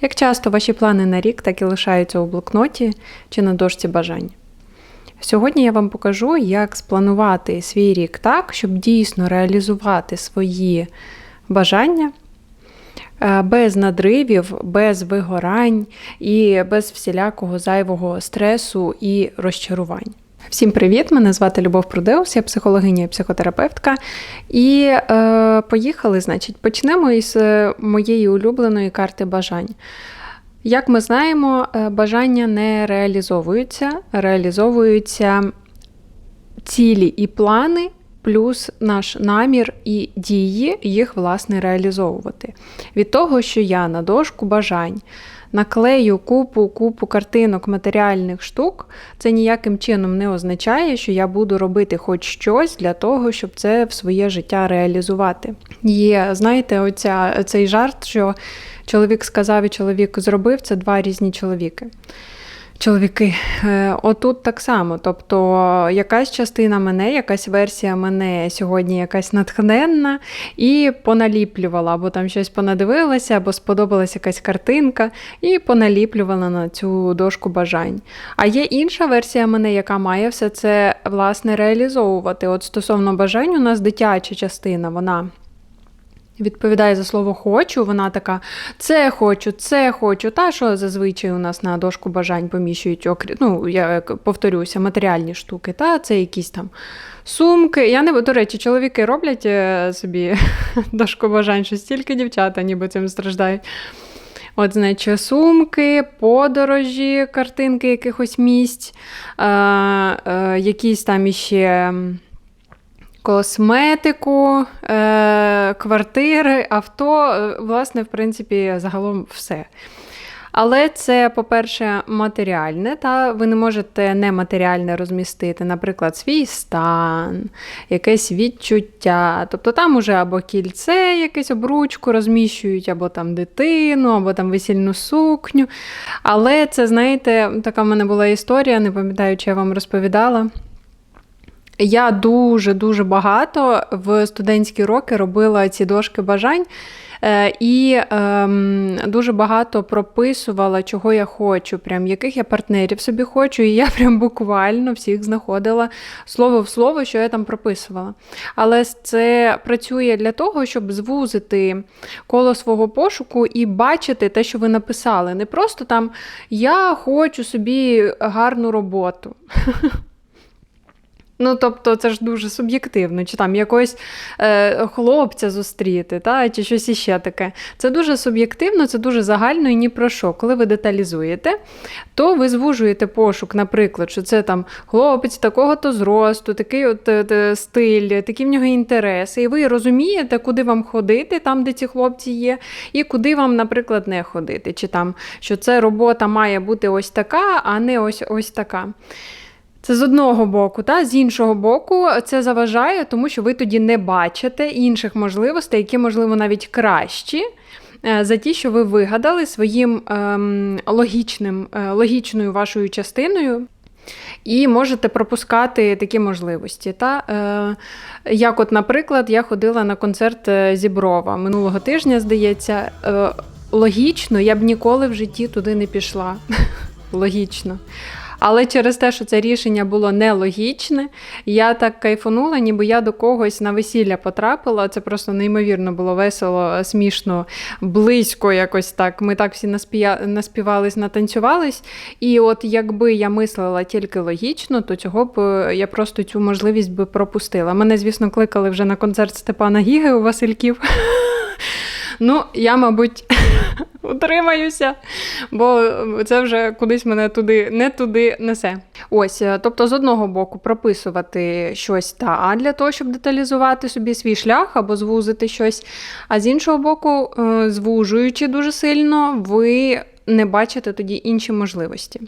Як часто ваші плани на рік так і лишаються у блокноті чи на дошці бажань? Сьогодні я вам покажу, як спланувати свій рік так, щоб дійсно реалізувати свої бажання е, без надривів, без вигорань і без всілякого зайвого стресу і розчарувань. Всім привіт! Мене звати Любов Прудеус, я психологиня і психотерапевтка. І е, поїхали, значить, почнемо із е, моєї улюбленої карти бажань. Як ми знаємо, е, бажання не реалізовуються, реалізовуються цілі і плани, плюс наш намір і дії їх, власне, реалізовувати. Від того, що я на дошку бажань наклею купу купу картинок матеріальних штук, це ніяким чином не означає, що я буду робити хоч щось для того, щоб це в своє життя реалізувати. Є, знаєте, оця, цей жарт, що чоловік сказав і чоловік зробив це два різні чоловіки. Чоловіки, е, отут так само. Тобто якась частина мене, якась версія мене сьогодні якась натхненна і поналіплювала, або там щось понадивилася, або сподобалася якась картинка, і поналіплювала на цю дошку бажань. А є інша версія мене, яка має все це власне реалізовувати. От стосовно бажань, у нас дитяча частина, вона відповідає за слово хочу, вона така: це хочу, це хочу. Та що зазвичай у нас на дошку бажань поміщують окрі... ну, я повторюся, матеріальні штуки, та це якісь там сумки. Я не До речі, чоловіки роблять е, собі дошку бажань, що стільки дівчата ніби цим страждають. От, значить, сумки, подорожі, картинки якихось місць, е, е, якісь там іще косметику, е, квартири, авто, е, власне, в принципі, загалом все. Але це, по-перше, матеріальне, та ви не можете нематеріальне розмістити, наприклад, свій стан, якесь відчуття. Тобто там уже або кільце, якесь обручку розміщують, або там дитину, або там весільну сукню. Але це, знаєте, така в мене була історія, не пам'ятаю, чи я вам розповідала. Я дуже-дуже багато в студентські роки робила ці дошки бажань. Е, і ем, дуже багато прописувала, чого я хочу, прям яких я партнерів собі хочу. І я прям буквально всіх знаходила слово в слово, що я там прописувала. Але це працює для того, щоб звузити коло свого пошуку і бачити те, що ви написали. Не просто там я хочу собі гарну роботу. Ну, тобто, це ж дуже суб'єктивно, чи там якогось е, хлопця зустріти, та, чи щось іще таке. Це дуже суб'єктивно, це дуже загально і ні про що. Коли ви деталізуєте, то ви звужуєте пошук, наприклад, що це там хлопець такого-то зросту, такий от е, стиль, такі в нього інтереси. І ви розумієте, куди вам ходити, там, де ці хлопці є, і куди вам, наприклад, не ходити. Чи там, що це робота має бути ось така, а не ось ось така. Це з одного боку, та з іншого боку, це заважає, тому що ви тоді не бачите інших можливостей, які, можливо, навіть кращі. Е, за ті, що ви вигадали своїм ем, логічним, е, логічною вашою частиною, і можете пропускати такі можливості. Та? Е, Як, от, наприклад, я ходила на концерт е, Зіброва минулого тижня, здається, е, логічно, я б ніколи в житті туди не пішла. Логічно. Але через те, що це рішення було нелогічне, я так кайфанула, ніби я до когось на весілля потрапила. Це просто неймовірно було весело, смішно, близько якось так. Ми так всі наспія... наспівались, натанцювались. І от якби я мислила тільки логічно, то цього б е, я просто цю можливість би пропустила. Мене, звісно, кликали вже на концерт Степана Гіги у Васильків. Ну, я, мабуть, утримаюся, бо це вже кудись мене туди не туди несе. Ось, е, тобто, з одного боку, прописувати щось та для того, щоб деталізувати собі свій шлях або звузити щось. А з іншого боку, е, звужуючи дуже сильно, ви не бачите тоді інші можливості.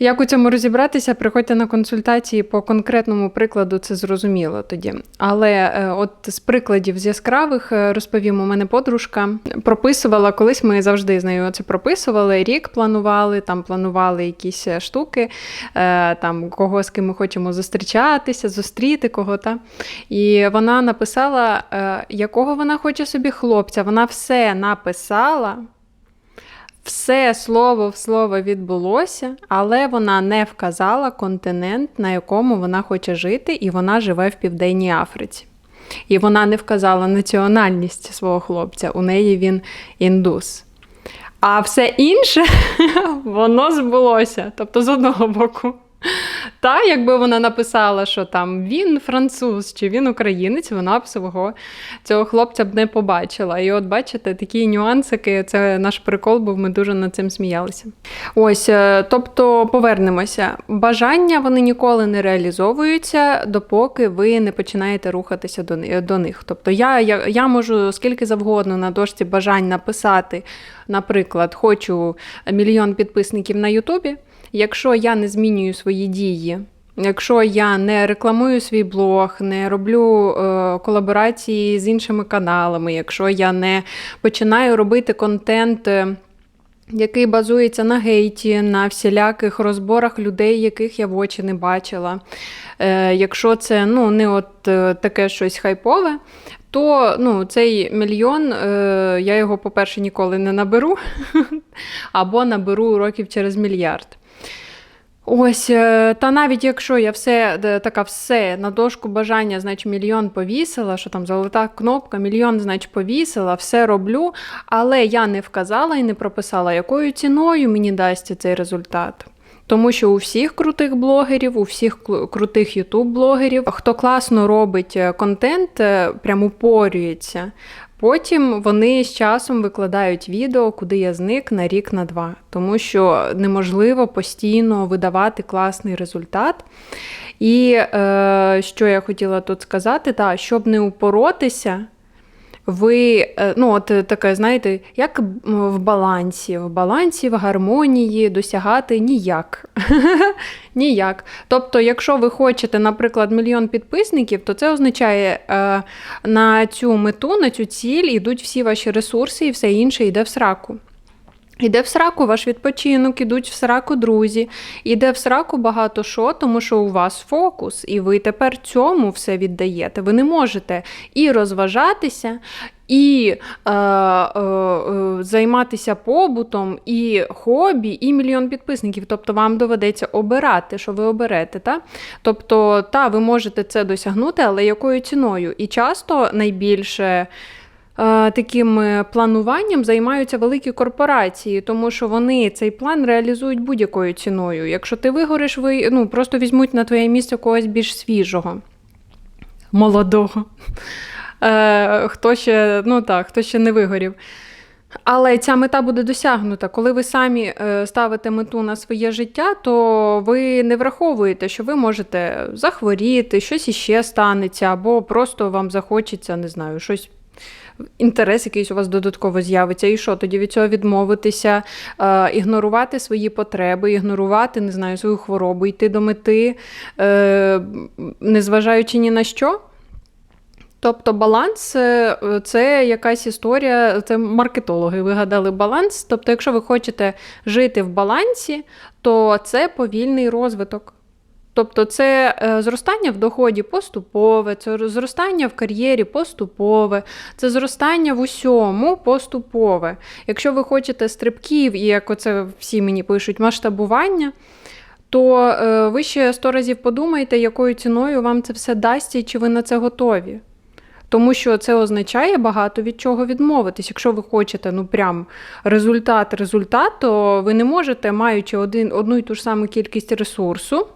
Як у цьому розібратися, приходьте на консультації по конкретному прикладу, це зрозуміло тоді. Але е, от з прикладів з яскравих е, розповім, у мене подружка прописувала, колись ми завжди з нею це прописували, рік планували, там планували якісь е, штуки, там кого з ким ми хочемо зустрічатися, зустріти кого-то. І вона написала, якого вона хоче собі хлопця. Вона все написала. Все слово в слово відбулося, але вона не вказала континент, на якому вона хоче жити, і вона живе в Південній Африці. І вона не вказала національність свого хлопця. У неї він індус. А все інше воно збулося. Тобто, з одного боку. Та, якби вона написала, що там він француз чи він українець, вона б свого цього хлопця б не побачила. І от бачите, такі нюансики, це наш прикол, був ми дуже над цим сміялися. Ось, е, тобто, повернемося. Бажання вони ніколи не реалізовуються, допоки ви не починаєте рухатися до них. Тобто, я, я, я можу скільки завгодно на дошці бажань написати, наприклад, хочу мільйон підписників на Ютубі. Якщо я не змінюю свої дії, якщо я не рекламую свій блог, не роблю е, колаборації з іншими каналами, якщо я не починаю робити контент. е, який базується на гейті, на всіляких розборах людей, яких я в очі не бачила. Е, якщо це ну, не от е, таке щось хайпове, то ну, цей мільйон е, я його, по-перше, ніколи не наберу, або наберу років через мільярд. Ось, е, та навіть якщо я все така все на дошку бажання, значить мільйон повісила, що там золота кнопка, мільйон, значить, повісила, все роблю, але я не вказала і не прописала, якою ціною мені дасть цей результат. Тому що у всіх крутих блогерів, у всіх крутих ютуб-блогерів, хто класно робить е, контент, е, прям упорюється. Потім вони з часом викладають відео, куди я зник на рік на два, тому що неможливо постійно видавати класний результат. І е, що я хотіла тут сказати, та, щоб не упоротися, ви, е, ну, от е, таке, знаєте, як в балансі, в балансі, в гармонії досягати ніяк. ніяк. Тобто, якщо ви хочете, наприклад, мільйон підписників, то це означає, е, на цю мету, на цю ціль йдуть всі ваші ресурси і все інше йде в сраку. Іде в сраку ваш відпочинок, ідуть в сраку друзі, іде в сраку багато що, тому що у вас фокус, і ви тепер цьому все віддаєте. Ви не можете і розважатися, і е, е, е, займатися побутом, і хобі, і мільйон підписників. Тобто вам доведеться обирати, що ви оберете. Та? Тобто, та, ви можете це досягнути, але якою ціною? І часто найбільше. Е, Таким е, плануванням займаються великі корпорації, тому що вони цей план реалізують будь-якою ціною. Якщо ти вигориш, ви ну, просто візьмуть на твоє місце когось більш свіжого, молодого. Е, Хто ще, ну так, хто ще не вигорів. Але ця мета буде досягнута. Коли ви самі ставите мету на своє життя, то ви не враховуєте, що ви можете захворіти, щось іще станеться, або просто вам захочеться, не знаю, щось. Інтерес якийсь у вас додатково з'явиться, і що тоді від цього відмовитися, е, ігнорувати свої потреби, ігнорувати, не знаю, свою хворобу, йти до мети, е, незважаючи ні на що. Тобто баланс е, це якась історія, це маркетологи вигадали баланс. Тобто, якщо ви хочете жити в балансі, то це повільний розвиток. Тобто це е, зростання в доході поступове, це зростання в кар'єрі поступове, це зростання в усьому поступове. Якщо ви хочете стрибків, і як оце всі мені пишуть, масштабування, то е, ви ще сто разів подумайте, якою ціною вам це все дасть і чи ви на це готові. Тому що це означає багато від чого відмовитись. Якщо ви хочете ну прям результат, результат, то ви не можете, маючи один, одну і ту ж саму кількість ресурсу,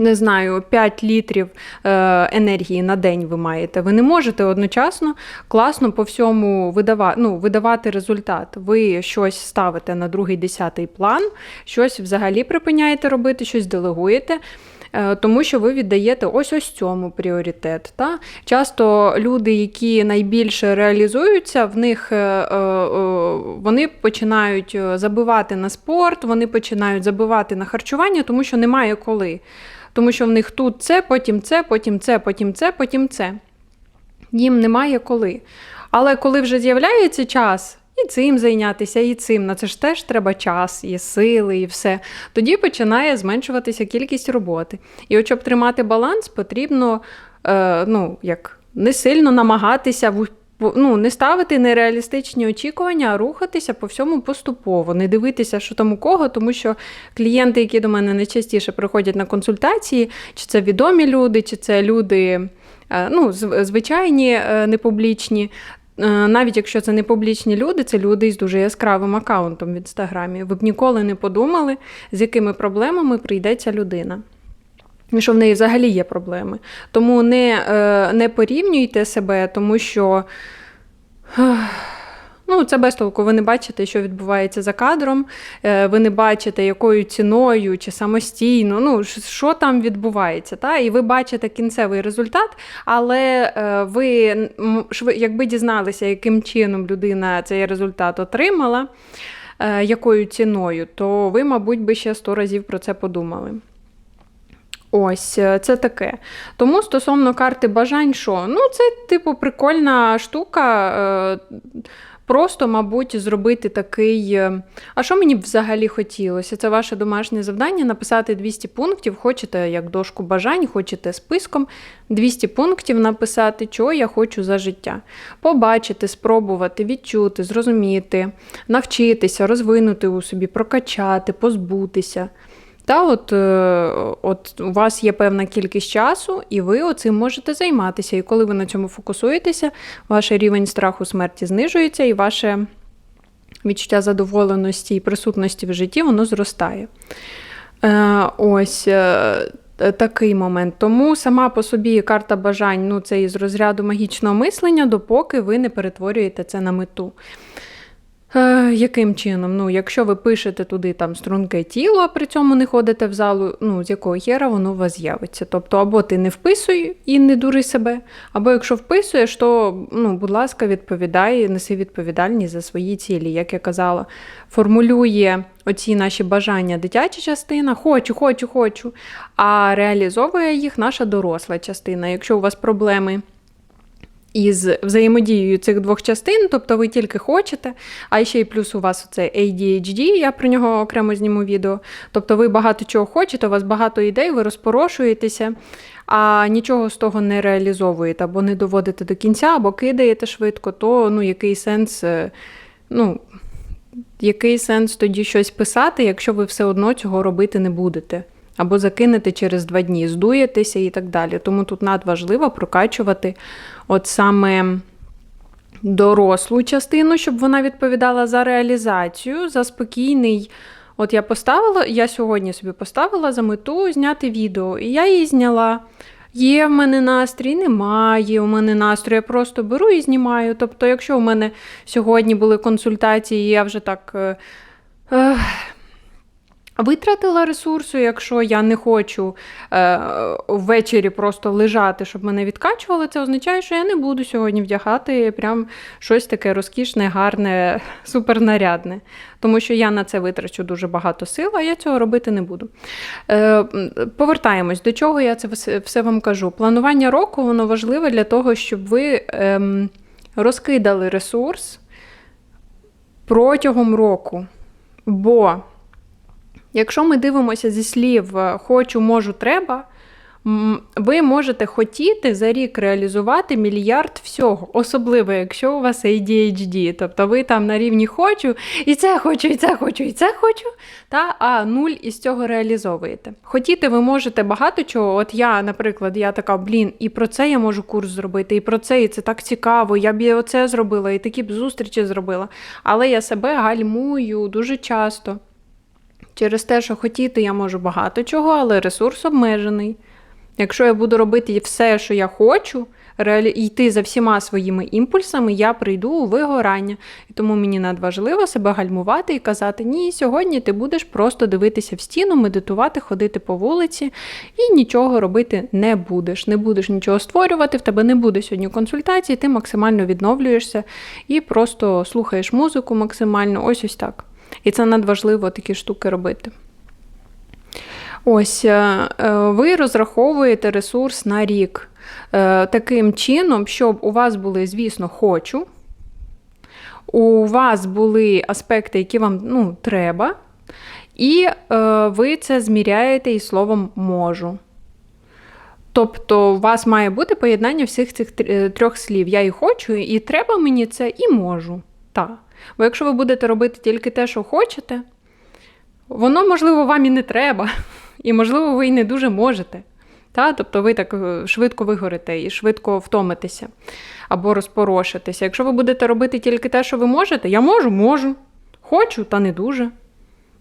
не знаю, 5 літрів е, енергії на день ви маєте. Ви не можете одночасно класно по всьому видавати, ну, видавати результат. Ви щось ставите на другий десятий план, щось взагалі припиняєте робити, щось делегуєте. е, Тому що ви віддаєте ось ось цьому пріоритет. Та? Часто люди, які найбільше реалізуються, в них е, вони починають забивати на спорт, вони починають забивати на харчування, тому що немає коли. Тому що в них тут це, потім це, потім це, потім це, потім це. Їм немає коли. Але коли вже з'являється час і цим зайнятися, і цим, на це ж теж треба час, і сили, і все. Тоді починає зменшуватися кількість роботи. І от щоб тримати баланс, потрібно е, ну, як, не сильно намагатися ну, не ставити нереалістичні очікування, а рухатися по всьому поступово, не дивитися, що там у кого, тому що клієнти, які до мене найчастіше приходять на консультації, чи це відомі люди, чи це люди е, ну, звичайні, е, непублічні. Е, Навіть якщо це не публічні люди, це люди із дуже яскравим аккаунтом в інстаграмі. Ви б ніколи не подумали, з якими проблемами прийде ця людина. Що в неї взагалі є проблеми. Тому не, е, не порівнюйте себе, тому що ну, це без толку. Ви не бачите, що відбувається за кадром, е, ви не бачите, якою ціною чи самостійно, ну, що там відбувається. Та? І ви бачите кінцевий результат, але е, ви, якби дізналися, яким чином людина цей результат отримала, е, якою ціною, то ви, мабуть, би ще сто разів про це подумали. Ось, е, це таке. Тому стосовно карти бажань, що? Ну, це, типу, прикольна штука. е, Просто, мабуть, зробити такий. е, А що мені б взагалі хотілося? Це ваше домашнє завдання написати 200 пунктів. Хочете як дошку бажань, хочете списком 200 пунктів написати, що я хочу за життя. Побачити, спробувати, відчути, зрозуміти, навчитися, розвинути у собі, прокачати, позбутися. Та от, е, от у вас є певна кількість часу, і ви оцим можете займатися. І коли ви на цьому фокусуєтеся, ваш рівень страху смерті знижується, і ваше відчуття задоволеності і присутності в житті воно зростає. Е, ось е, такий момент. Тому сама по собі карта бажань ну, це із розряду магічного мислення, допоки ви не перетворюєте це на мету. Е, яким чином? Ну, якщо ви пишете туди там струнке тіло, а при цьому не ходите в залу, ну з якого хера воно у вас з'явиться. Тобто, або ти не вписуй і не дури себе, або якщо вписуєш, то, ну, будь ласка, відповідай, неси відповідальність за свої цілі. Як я казала, формулює оці наші бажання дитяча частина, хочу, хочу, хочу, а реалізовує їх наша доросла частина. Якщо у вас проблеми із взаємодією цих двох частин, тобто ви тільки хочете, а ще й плюс у вас це ADHD, я про нього окремо зніму відео. Тобто ви багато чого хочете, у вас багато ідей, ви розпорошуєтеся, а нічого з того не реалізовуєте, або не доводите до кінця, або кидаєте швидко, то ну, який сенс, е, ну, який сенс тоді щось писати, якщо ви все одно цього робити не будете? Або закинете через два дні, здуєтеся і так далі. Тому тут надважливо прокачувати от саме дорослу частину, щоб вона відповідала за реалізацію, за спокійний. От я поставила, я сьогодні собі поставила за мету зняти відео, і я її зняла. Є в мене настрій, немає у мене настрою, я просто беру і знімаю. Тобто, якщо у мене сьогодні були консультації, я вже так. Е, е, Витратила ресурсу, якщо я не хочу е, ввечері просто лежати, щоб мене відкачували, це означає, що я не буду сьогодні вдягати прям щось таке розкішне, гарне, супернарядне. Тому що я на це витрачу дуже багато сил, а я цього робити не буду. Е, повертаємось, до чого я це все, вам кажу. Планування року воно важливе для того, щоб ви ем, розкидали ресурс протягом року. Бо Якщо ми дивимося зі слів е, хочу, можу, треба, ви можете хотіти за рік реалізувати мільярд всього, особливо, якщо у вас ADHD. Тобто ви там на рівні хочу, і це хочу, і це хочу, і це хочу, та, а нуль із цього реалізовуєте. Хотіти ви можете багато чого. От я, наприклад, я така, блін, і про це я можу курс зробити, і про це, і це так цікаво, я б оце зробила, і такі б зустрічі зробила. Але я себе гальмую дуже часто. Через те, що хотіти я можу багато чого, але ресурс обмежений. Якщо я буду робити все, що я хочу, йти за всіма своїми імпульсами, я прийду у вигорання. І тому мені надважливо себе гальмувати і казати: ні, сьогодні ти будеш просто дивитися в стіну, медитувати, ходити по вулиці і нічого робити не будеш. Не будеш нічого створювати, в тебе не буде сьогодні консультації, ти максимально відновлюєшся і просто слухаєш музику максимально. Ось ось так. І це надважливо такі штуки робити. Ось е, е, ви розраховуєте ресурс на рік е, таким чином, щоб у вас були, звісно, хочу. У вас були аспекти, які вам ну, треба, і ви це зміряєте і словом можу. Тобто, у вас має бути поєднання всіх цих трьох слів. Я і хочу, і треба мені це, і можу. Так. Бо якщо ви будете робити тільки те, що хочете, воно, можливо, вам і не треба, і, можливо, ви і не дуже можете. Та? Тобто ви так е, швидко вигорите і швидко втомитеся або розпорошитеся. Якщо ви будете робити тільки те, що ви можете, я можу, можу. Хочу, та не дуже.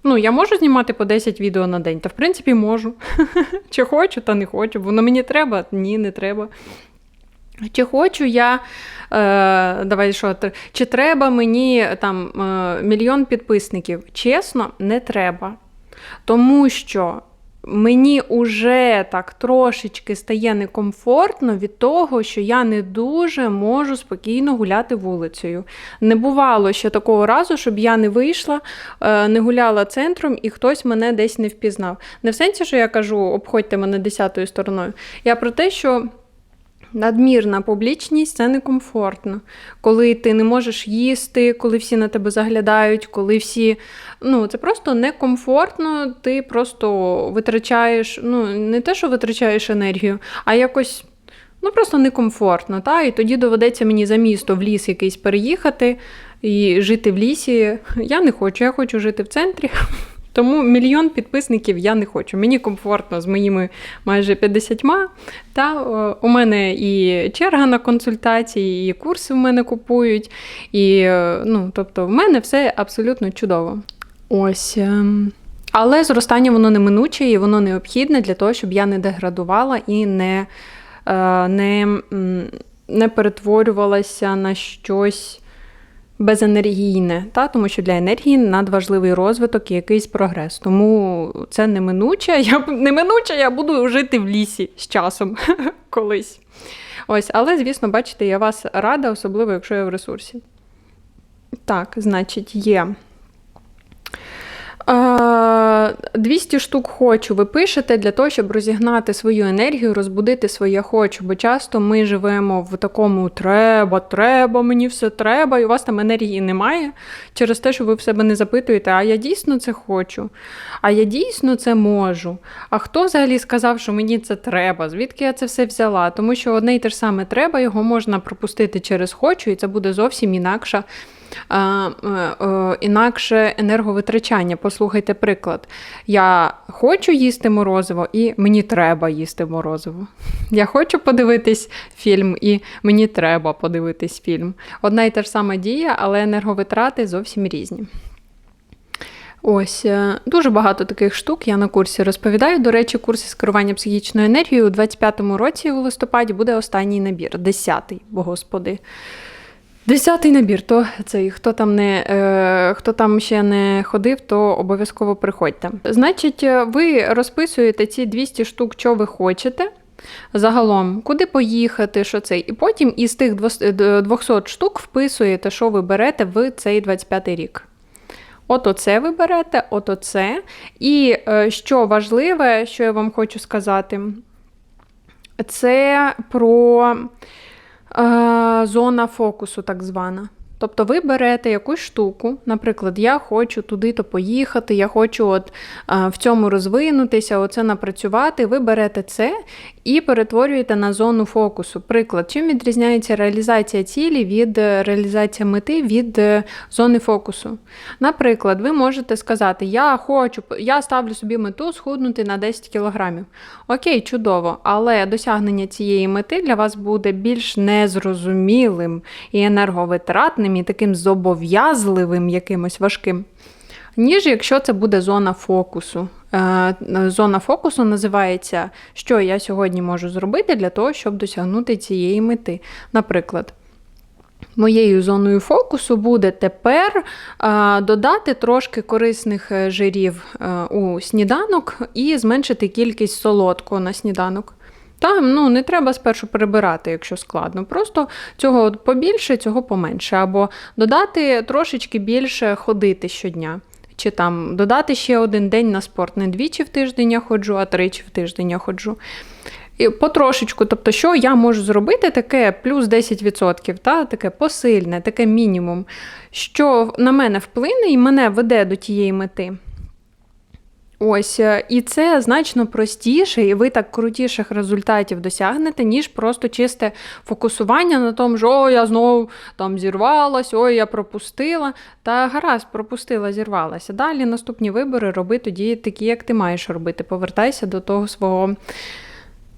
Ну, я можу знімати по 10 відео на день, та в принципі можу. Чи хочу, та не хочу. Воно мені треба? Ні, не треба. Чи хочу я, е, давай що, чи треба мені там е, мільйон підписників? Чесно, не треба. Тому що мені уже так трошечки стає некомфортно від того, що я не дуже можу спокійно гуляти вулицею. Не бувало ще такого разу, щоб я не вийшла, е, не гуляла центром і хтось мене десь не впізнав. Не в сенсі, що я кажу, обходьте мене десятою стороною. Я про те, що. Надмірна публічність це некомфортно. Коли ти не можеш їсти, коли всі на тебе заглядають, коли всі. Ну, це просто некомфортно, ти просто витрачаєш, ну, не те, що витрачаєш енергію, а якось. Ну, просто некомфортно, та? і тоді доведеться мені за місто в ліс якийсь переїхати і жити в лісі. Я не хочу, я хочу жити в центрі. Тому мільйон підписників я не хочу. Мені комфортно з моїми майже 50. Та е, у мене і черга на консультації, і курси в мене купують. І, е, ну, тобто, в мене все абсолютно чудово. Ось. ем, Але зростання воно неминуче і воно необхідне для того, щоб я не деградувала і не, е, не, не перетворювалася на щось безенергійне, та? тому що для енергії надважливий розвиток і якийсь прогрес. Тому це неминуче. Я неминуче я буду жити в лісі з часом колись. Ось, але, звісно, бачите, я вас рада, особливо, якщо я в ресурсі. Так, значить, є. Е, 200 штук хочу ви пишете для того, щоб розігнати свою енергію, розбудити своє хочу. Бо часто ми живемо в такому треба, треба, мені все треба, і у вас там енергії немає через те, що ви в себе не запитуєте, а я дійсно це хочу, а я дійсно це можу. А хто взагалі сказав, що мені це треба? Звідки я це все взяла? Тому що одне й те ж саме треба, його можна пропустити через хочу, і це буде зовсім інакша. Е, е, Інакше енерговитрачання. Послухайте приклад. Я хочу їсти морозиво, і мені треба їсти морозиво. Я хочу подивитись фільм, і мені треба подивитись фільм. Одна і та ж сама дія, але енерговитрати зовсім різні. Ось е, дуже багато таких штук я на курсі розповідаю. До речі, курс із керування психічною енергією у 25-му році у листопаді буде останній набір, десятий, бо господи. Десятий набір, то цей, хто там не е, хто там ще не ходив, то обов'язково приходьте. Значить, е, ви розписуєте ці 200 штук, що ви хочете. Загалом, куди поїхати, що цей. І потім із тих 200 штук вписуєте, що ви берете в цей 25-й рік. От оце ви берете, от оце. І е, що важливе, що я вам хочу сказати, це про е, зона фокусу, так звана. Тобто ви берете якусь штуку, наприклад, я хочу туди-то поїхати, я хочу от е, в цьому розвинутися, оце напрацювати. Ви берете це і перетворюєте на зону фокусу. Приклад, чим відрізняється реалізація цілі від е, реалізації мети від е, зони фокусу. Наприклад, ви можете сказати: Я хочу, я ставлю собі мету схуднути на 10 кілограмів. Окей, чудово, але досягнення цієї мети для вас буде більш незрозумілим і енерговитратним, і таким зобов'язливим, якимось важким. Ніж якщо це буде зона фокусу. Е, Зона фокусу називається, що я сьогодні можу зробити для того, щоб досягнути цієї мети. Наприклад, Моєю зоною фокусу буде тепер е, додати трошки корисних е, жирів е, у сніданок і зменшити кількість солодкого на сніданок. Там ну, не треба спершу перебирати, якщо складно. Просто цього побільше, цього поменше. Або додати трошечки більше ходити щодня. Чи там додати ще один день на спорт. Не двічі в тиждень я ходжу, а тричі в тиждень я ходжу. І потрошечку, тобто, що я можу зробити таке плюс 10%, та, таке посильне, таке мінімум, що на мене вплине і мене веде до тієї мети. Ось, е, і це значно простіше, і ви так крутіших результатів досягнете, ніж просто чисте фокусування на тому, що о, я знову там зірвалась, ой, я пропустила. Та гаразд, пропустила, зірвалася. Далі наступні вибори роби тоді такі, як ти маєш робити. Повертайся до того свого.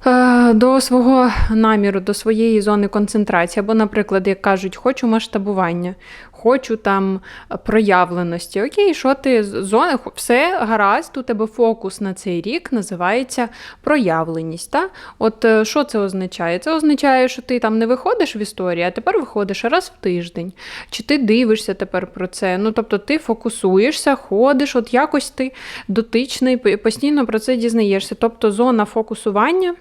Е, до свого наміру, до своєї зони концентрації. Або, наприклад, як кажуть, хочу масштабування, хочу там проявленості. Окей, що ти зона, все гаразд, у тебе фокус на цей рік називається проявленість. Та? От е, що це означає? Це означає, що ти там не виходиш в історію, а тепер виходиш раз в тиждень. Чи ти дивишся тепер про це? Ну, тобто ти фокусуєшся, ходиш, от якось ти дотичний, постійно про це дізнаєшся. Тобто зона фокусування.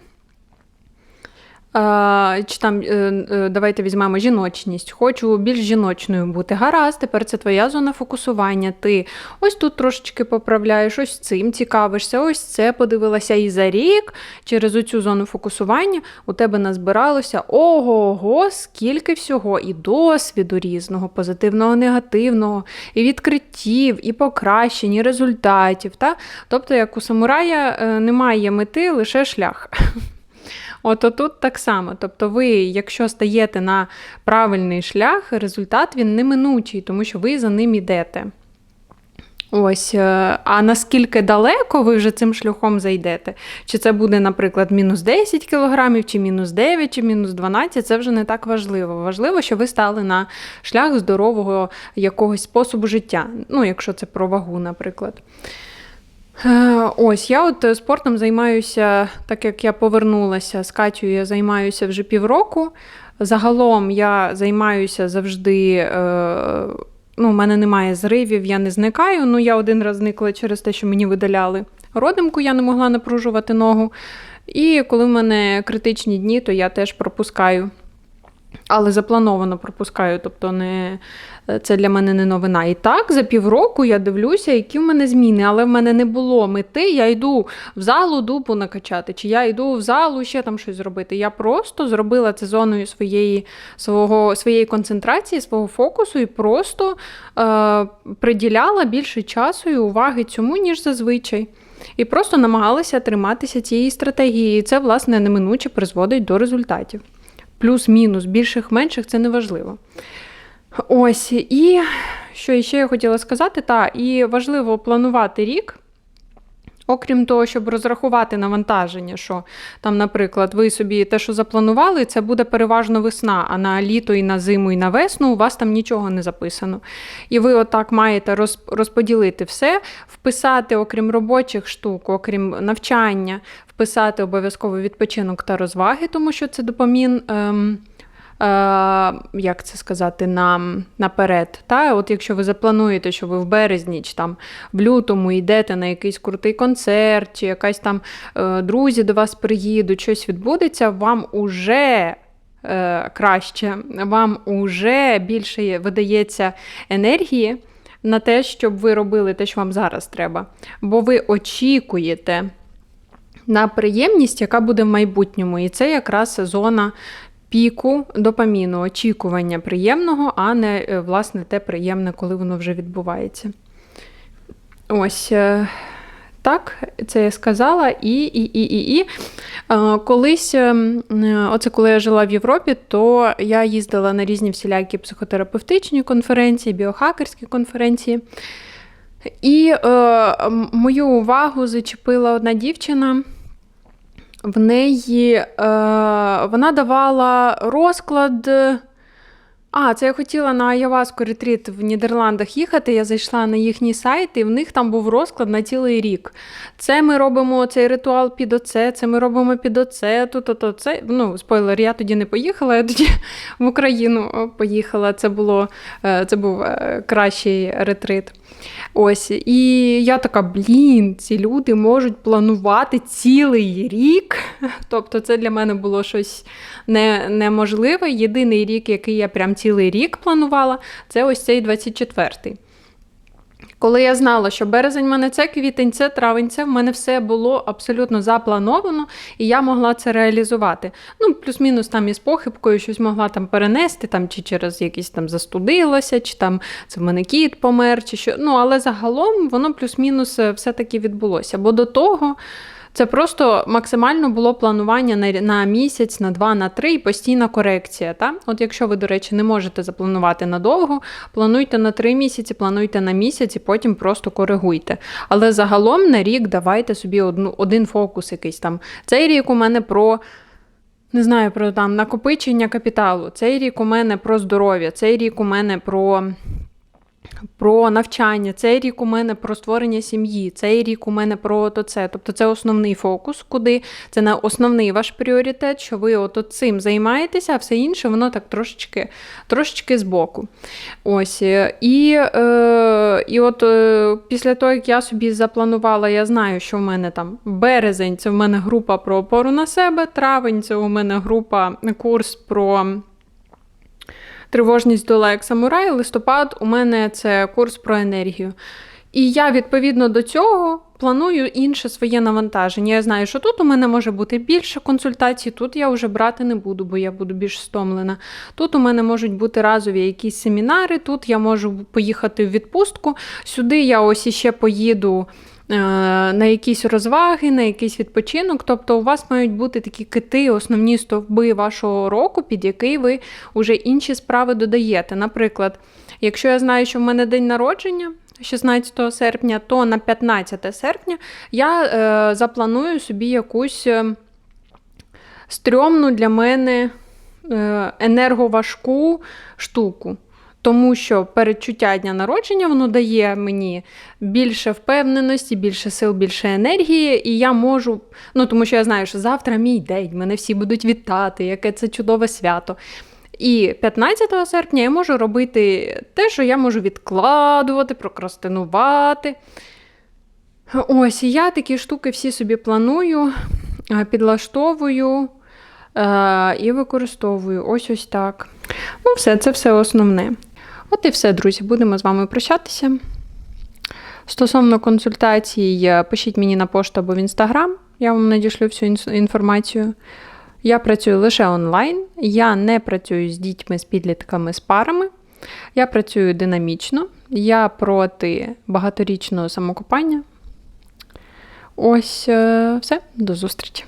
Чи там е, е, давайте візьмемо жіночність, хочу більш жіночною бути. Гаразд, тепер це твоя зона фокусування. Ти ось тут трошечки поправляєш, ось цим цікавишся, ось це подивилася. І за рік через оцю зону фокусування у тебе назбиралося ого-го, скільки всього, і досвіду різного, позитивного, негативного, і відкриттів, і покращень, і результатів. Та? Тобто, як у самурая е, немає мети, лише шлях. От отут так само. Тобто, ви, якщо стаєте на правильний шлях, результат він неминучий, тому що ви за ним йдете. Ось, е, а наскільки далеко ви вже цим шляхом зайдете? Чи це буде, наприклад, мінус 10 кілограмів, чи мінус 9, чи мінус 12, це вже не так важливо. Важливо, що ви стали на шлях здорового якогось способу життя. Ну, якщо це про вагу, наприклад. Е, ось я от е, спортом займаюся, так як я повернулася з Катю, я займаюся вже півроку. Загалом я займаюся завжди. Е, ну, У мене немає зривів, я не зникаю. Ну, я один раз зникла через те, що мені видаляли родимку, я не могла напружувати ногу. І коли в мене критичні дні, то я теж пропускаю. Але заплановано пропускаю, тобто не це для мене не новина. І так, за півроку я дивлюся, які в мене зміни, але в мене не було мети. Я йду в залу дупу накачати, чи я йду в залу ще там щось зробити. Я просто зробила це зоною своєї свого, своєї концентрації, свого фокусу і просто е, приділяла більше часу і уваги цьому, ніж зазвичай. І просто намагалася триматися цієї стратегії. І це, власне, неминуче призводить до результатів. Плюс-мінус, більших, менших це не важливо. Ось, і що ще я хотіла сказати, та, і важливо планувати рік. Окрім того, щоб розрахувати навантаження, що там, наприклад, ви собі те, що запланували, це буде переважно весна, а на літо і на зиму, і на весну у вас там нічого не записано. І ви отак маєте розподілити все, вписати, окрім робочих штук, окрім навчання, вписати обов'язково відпочинок та розваги, тому що це допомін. Ем, як це сказати, на, наперед. Та? От Якщо ви заплануєте, що ви в березні чи там в лютому йдете на якийсь крутий концерт, чи якась там е, друзі до вас приїдуть, щось відбудеться, вам уже. Е, краще, вам уже більше видається енергії на те, щоб ви робили те, що вам зараз треба. Бо ви очікуєте на приємність, яка буде в майбутньому. І це якраз зона піку допаміну, очікування приємного, а не е, власне те приємне, коли воно вже відбувається. Ось. Е, так, це я сказала, і і, і, і, і. Е, колись, оце коли я жила в Європі, то я їздила на різні всілякі психотерапевтичні конференції, біохакерські конференції. І е, мою увагу зачепила одна дівчина в неї е, вона давала розклад. А, це я хотіла на Айаваску ретріт в Нідерландах їхати. Я зайшла на їхній сайт, і в них там був розклад на цілий рік. Це ми робимо цей ритуал під оце, це ми робимо під оце, то то то це. Ну, спойлер, я тоді не поїхала, я тоді в Україну поїхала. Це було, е, це був е, кращий ретрит. Ось, І я така, блін, ці люди можуть планувати цілий рік. Тобто, це для мене було щось не, неможливе. Єдиний рік, який я прям цілий рік планувала, це ось цей 24-й. Коли я знала, що березень в мене це квітень, це травень, це в мене все було абсолютно заплановано, і я могла це реалізувати. Ну, плюс-мінус там із похибкою щось могла там перенести, там, чи через якісь там застудилося, чи там це в мене кіт помер, чи що. Ну, але загалом воно плюс-мінус е, все-таки відбулося. Бо до того. Це просто максимально було планування на, на місяць, на два, на три і постійна корекція. Та? От якщо ви, до речі, не можете запланувати надовго, плануйте на три місяці, плануйте на місяць і потім просто коригуйте. Але загалом на рік давайте собі одну, один фокус якийсь там. Цей рік у мене про. Не знаю про там накопичення капіталу. Цей рік у мене про здоров'я, цей рік у мене про про навчання, цей рік у мене про створення сім'ї, цей рік у мене про то це. Тобто це основний фокус, куди це на основний ваш пріоритет, що ви от цим займаєтеся, а все інше воно так трошечки трошечки збоку. Ось. І е, і от е, після того, як я собі запланувала, я знаю, що в мене там березень це в мене група про опору на себе, травень це у мене група курс про. Тривожність долає як самурай, листопад у мене це курс про енергію. І я відповідно до цього планую інше своє навантаження. Я знаю, що тут у мене може бути більше консультацій, тут я вже брати не буду, бо я буду більш стомлена. Тут у мене можуть бути разові якісь семінари, тут я можу поїхати в відпустку. Сюди я ось іще поїду. Е, на якісь розваги, на якийсь відпочинок. Тобто у вас мають бути такі кити, основні стовби вашого року, під який ви вже інші справи додаєте. Наприклад, якщо я знаю, що в мене день народження. 16 серпня, то на 15 серпня я е, запланую собі якусь е, стрьомну для мене е, енерговажку штуку. Тому що передчуття дня народження воно дає мені більше впевненості, більше сил, більше енергії, і я можу, ну тому що я знаю, що завтра мій день, мене всі будуть вітати, яке це чудове свято. І 15 серпня я можу робити те, що я можу відкладувати, прокрастинувати. Ось, і я такі штуки всі собі планую, підлаштовую е- і використовую. Ось ось так. Ну, все, це все основне. От і все, друзі, будемо з вами прощатися. Стосовно консультацій, пишіть мені на пошту або в інстаграм, я вам надішлю всю інформацію. Я працюю лише онлайн, я не працюю з дітьми, з підлітками, з парами. Я працюю динамічно, я проти багаторічного самокопання. Ось е, все, до зустрічі!